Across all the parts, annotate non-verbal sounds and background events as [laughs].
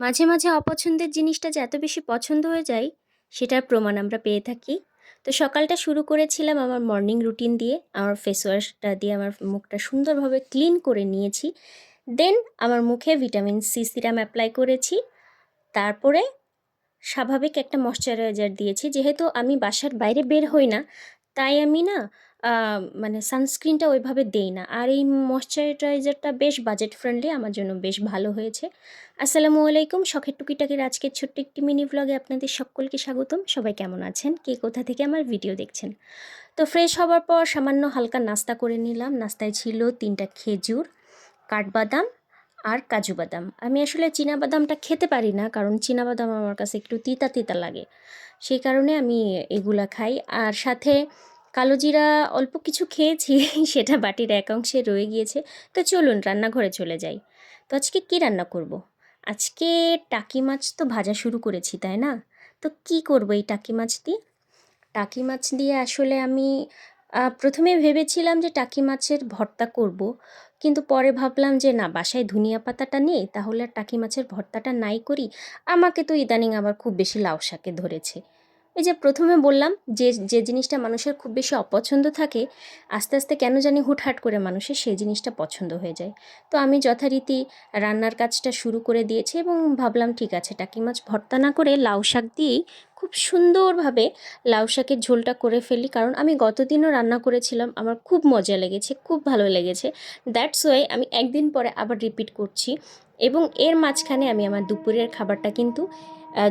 মাঝে, মাঝে অপছন্দের জিনিসটা যে এত বেশি পছন্দ হয়ে যায়, সেটার প্রমাণ আমরা পেয়ে থাকি। তো সকালটা শুরু করেছিলাম আমার মর্নিং রুটিন দিয়ে। আমার ফেস ওয়াশটা দিয়ে আমার মুখটা সুন্দরভাবে ক্লিন করে নিয়েছি। দেন আমার মুখে ভিটামিন সি সিরাম অ্যাপ্লাই করেছি। তারপরে স্বাভাবিক একটা ময়েশ্চারাইজার দিয়েছি। যেহেতু আমি বাসার বাইরে বের হই না, তাই আমি না মানে সানস্ক্রিনটা ওইভাবে দেই না। আর এই ময়েশ্চারাইজারটা বেশ বাজেট ফ্রেন্ডলি আমার জন্য বেশ ভালো হয়েছে। আসসালামু আলাইকুম শখের টুকিটাকির আজকের ছোট্ট একটি মিনি ভ্লগে আপনাদের সকলকে স্বাগতম। সবাই কেমন আছেন? কে কোথা থেকে আমার ভিডিও দেখছেন? তো ফ্রেশ হবার পর সামান্য হালকা নাস্তা করে নিলাম। নাস্তায় ছিল ৩ টা খেজুর, কাঠবাদাম আর কাজু বাদাম। আমি আসলে বাদামটা খেতে পারি না কারণ বাদাম আমার কাছে একটু তিতা, তিতা লাগে। সেই কারণে আমি এগুলা খাই। আর সাথে কালো জিরা অল্প কিছু খেয়েছি, [laughs] সেটা বাটির এক অংশে রয়ে গিয়েছে। তো চলুন, রান্নাঘরে চলে যাই। তো আজকে কী রান্না করব। আজকে টাকি মাছ তো ভাজা শুরু করেছি, তাই না? তো কি করব এই টাকি মাছ দিয়ে? টাকি মাছ দিয়ে আসলে আমি প্রথমে ভেবেছিলাম যে টাকি মাছের ভর্তা করব। কিন্তু পরে ভাবলাম যে, না, বাসায় ধনিয়া পাতাটা নেই, তাহলে আর টাকি মাছের ভর্তাটা নাই করি। আমাকে তো ইদানিং আবার খুব বেশি লাউ শাকে ধরেছে। এই যে প্রথমে বললাম যে যে জিনিসটা মানুষের খুব বেশি অপছন্দ থাকে, আস্তে আস্তে কেন জানি হুটহাট করে মানুষের সেই জিনিসটা পছন্দ হয়ে যায়। তো আমি যথারীতি রান্নার কাজটা শুরু করে দিয়েছি এবং ভাবলাম ঠিক আছে, টাকি মাছ ভর্তা না করে লাউ শাক দিয়েই খুব সুন্দরভাবে লাউ শাকের ঝোলটা করে ফেলি। কারণ আমি গতদিনও রান্না করেছিলাম, আমার খুব মজা লেগেছে, খুব ভালো লেগেছে। দ্যাটস ওয়াই আমি একদিন পরে আবার রিপিট করছি এবং এর মাঝখানে আমি আমার দুপুরের খাবারটা কিন্তু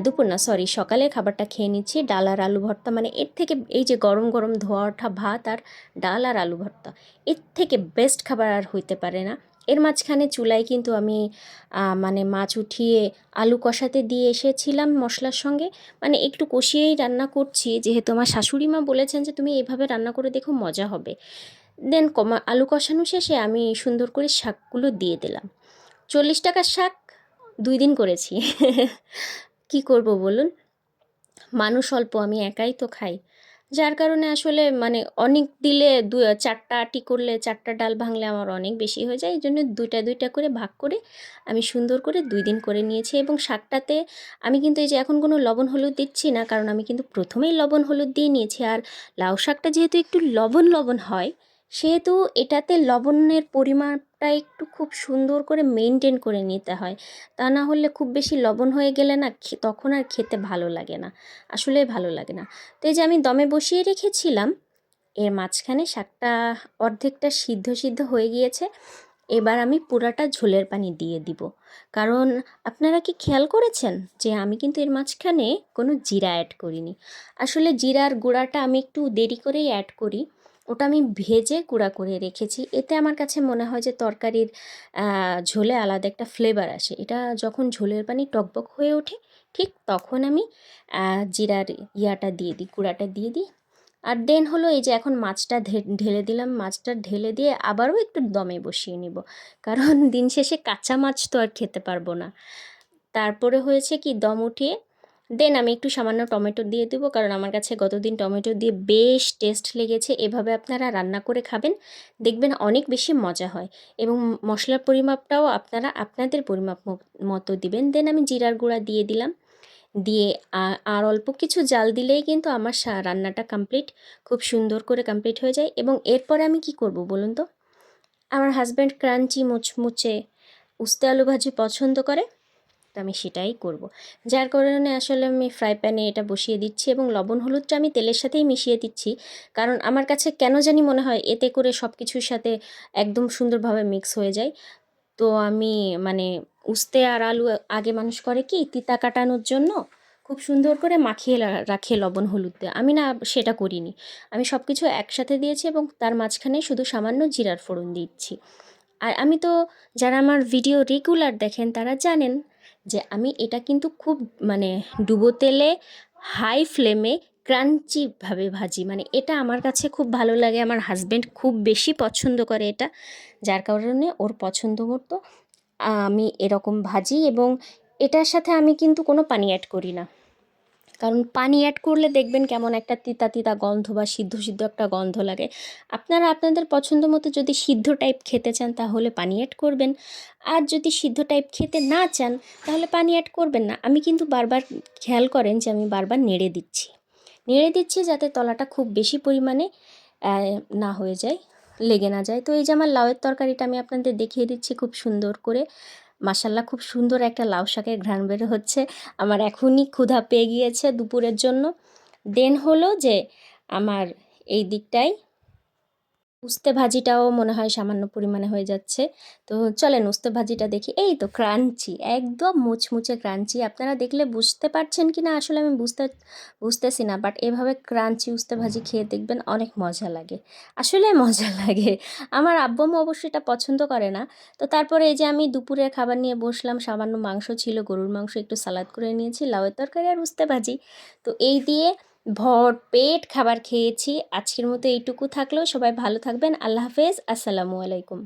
দুপুর না সরি সকালে খাবারটা খেয়ে নিচ্ছি, ডাল আর আলু ভর্তা। মানে এর থেকে এই যে গরম গরম ধোয়া ওঠা ভাত আর ডাল আর আলু ভর্তা, এর থেকে বেস্ট খাবার আর হইতে পারে না। এর মাঝখানে চুলায় কিন্তু আমি মানে মাছ উঠিয়ে আলু কষাতে দিয়ে এসেছিলাম মশলার সঙ্গে। মানে একটু কষিয়েই রান্না করছি, যেহেতু আমার শাশুড়ি মা বলেছেন যে, তুমি এইভাবে রান্না করে দেখো, মজা হবে। দেন কমা, আলু কষানো শেষে আমি সুন্দর করে শাকগুলো দিয়ে দিলাম। চল্লিশ টাকার শাক দুই দিন করেছি। [laughs] কি করব বলুন? মানুষ অল্প, আমি একাই তো খাই। যার কারণে আসলে মানে অনেক দিলে দু, চারটা আটি করলে, চারটা ডাল ভাঙলে আমার অনেক বেশি হয়ে যায়। এই জন্য দুইটা দুইটা করে ভাগ করে আমি সুন্দর করে দুই দিন করে নিয়েছি এবং শাকটাতে আমি কিন্তু এই যে এখন কোনো লবণ, হলুদ দিচ্ছি না, কারণ আমি কিন্তু প্রথমেই লবণ, হলুদ দিয়ে নিয়েছি। আর লাউ শাকটা যেহেতু একটু লবণ লবণ হয়, সেহেতু এটাতে লবণের পরিমাণটা একটু খুব সুন্দর করে মেনটেন করে নিতে হয়। তা না হলে খুব বেশি লবণ হয়ে গেলে না তখন আর খেতে ভালো লাগে না। আসলে ভালো লাগে না। তো এই যে আমি দমে বসিয়ে রেখেছিলাম, এর মাঝখানে শাকটা অর্ধেকটা সিদ্ধ সিদ্ধ হয়ে গিয়েছে। এবার আমি পুরাটা ঝোলের পানি দিয়ে দিব। কারণ আপনারা কি খেয়াল করেছেন যে আমি কিন্তু এর মাঝখানে কোনো জিরা অ্যাড করিনি? আসলে জিরার গুঁড়াটা আমি একটু দেরি করেই অ্যাড করি। ওটা আমি ভেজে গুঁড়া করে রেখেছি। এতে আমার কাছে মনে হয় যে তরকারির ঝোলে আলাদা একটা ফ্লেভার আসে। এটা যখন ঝোলের পানি টকবক হয়ে ওঠে, ঠিক তখন আমি জিরার ইয়াটা দিয়ে দিই, গুঁড়াটা দিয়ে দিই। আর দেন হলো এই যে এখন মাছটা ঢেলে দিলাম, মাছটা ঢেলে দিয়ে আবারও একটু দমে বসিয়ে নিব। কারণ দিন শেষে কাঁচা মাছ তো আর খেতে পারব না। তারপরে হয়েছে কি, দম উঠিয়ে দেন আমি একটু সামান্য টমেটো দিয়ে দেবো, কারণ আমার কাছে গতদিন টমেটো দিয়ে বেশ টেস্ট লেগেছে। এভাবে আপনারা রান্না করে খাবেন, দেখবেন অনেক বেশি মজা হয় এবং মশলার পরিমাপটাও আপনারা আপনাদের পরিমাপ মতো দিবেন। দেন আমি জিরার গুঁড়া দিয়ে দিলাম। দিয়ে আর অল্প কিছু জাল দিলেই কিন্তু আমার রান্নাটা কমপ্লিট খুব সুন্দর করে কমপ্লিট হয়ে যায়। এবং এরপরে আমি কি করব বলুন তো? আমার হাজব্যান্ড ক্রাঞ্চি মুচমুচে উস্তে আলু ভাজি পছন্দ করে। তো আমি সেটাই করব। যার কারণে আসলে আমি ফ্রাই প্যানে এটা বসিয়ে দিচ্ছি এবং লবণ হলুদটা আমি তেলের সাথেই মিশিয়ে দিচ্ছি। কারণ আমার কাছে কেন জানি মনে হয় এতে করে সব কিছুর সাথে একদম সুন্দরভাবে মিক্স হয়ে যায়। তো আমি মানে উস্তে আর আলু আগে মানুষ করে কি তিতা কাটানোর জন্য খুব সুন্দর করে মাখিয়ে রাখে লবণ হলুদ দিয়ে। আমি না সেটা করিনি। আমি সব কিছু একসাথে দিয়েছি এবং তার মাঝখানে শুধু সামান্য জিরার ফোড়ন দিচ্ছি। আর আমি তো যারা আমার ভিডিও রেগুলার দেখেন তারা জানেন যে আমি এটা কিন্তু খুব মানে ডুবো তেলে হাই ফ্লেমে ক্রাঞ্চিভাবে ভাজি। মানে এটা আমার কাছে খুব ভালো লাগে, আমার হাজব্যান্ড খুব বেশি পছন্দ করে এটা। যার কারণে ওর পছন্দ মতো আমি এরকম ভাজি এবং এটার সাথে আমি কিন্তু কোনো পানি অ্যাড করি না। কারণ পানি অ্যাড করলে দেখবেন কেমন একটা তিতা তিতা গন্ধ বা সিদ্ধ সিদ্ধ একটা গন্ধ লাগে। আপনারা আপনাদের পছন্দ মতো যদি সিদ্ধ টাইপ খেতে চান তাহলে পানি অ্যাড করবেন। আর যদি সিদ্ধ টাইপ খেতে না চান তাহলে পানি অ্যাড করবেন না। আমি কিন্তু বারবার খেয়াল করেন যে আমি বারবার নেড়ে দিচ্ছি। নেড়ে দিচ্ছি যাতে তলাটা খুব বেশি পরিমাণে না হয়ে যায়, লেগে না যায়। তো এই যে আমার লাউয়ের তরকারিটা আমি আপনাদের দেখিয়ে দিচ্ছি খুব সুন্দর করে। মাসাল্লাহ খুব সুন্দর একটা লাউ শাকের ঘ্রাণ বের হচ্ছে। আমার এখনই ক্ষুধা পেয়ে গিয়েছে দুপুরের জন্য। দেন হলো যে, আমার এই দিকটায় উস্তে ভাজিটাও মনে হয় সামান্য পরিমাণে হয়ে যাচ্ছে। তো চলেন উস্তে ভাজিটা দেখি। এই তো ক্রাঞ্চি, একদম মুচমুচে ক্রাঞ্চি। আপনারা দেখলে বুঝতে পারছেন কি না আসলে আমি বুঝতে, বুঝতেছি না বাট এভাবে ক্রাঞ্চি উস্তে ভাজি খেয়ে দেখবেন অনেক মজা লাগে। আসলে মজা লাগে। আমার আব্বামু অবশ্যই এটা পছন্দ করে না। তো তারপরে এই যে আমি দুপুরের খাবার নিয়ে বসলাম, সামান্য মাংস ছিল, গরুর মাংস একটু সালাদ করে নিয়েছি, লাউয়ের তরকারি আর উস্তে ভাজি। তো এই দিয়ে ভর পেট খাবার খেয়েছি। আজকের মতো এইটুকু থাকল। সবাই ভালো থাকবেন। আল্লাহ হাফেজ। আসসালামু আলাইকুম।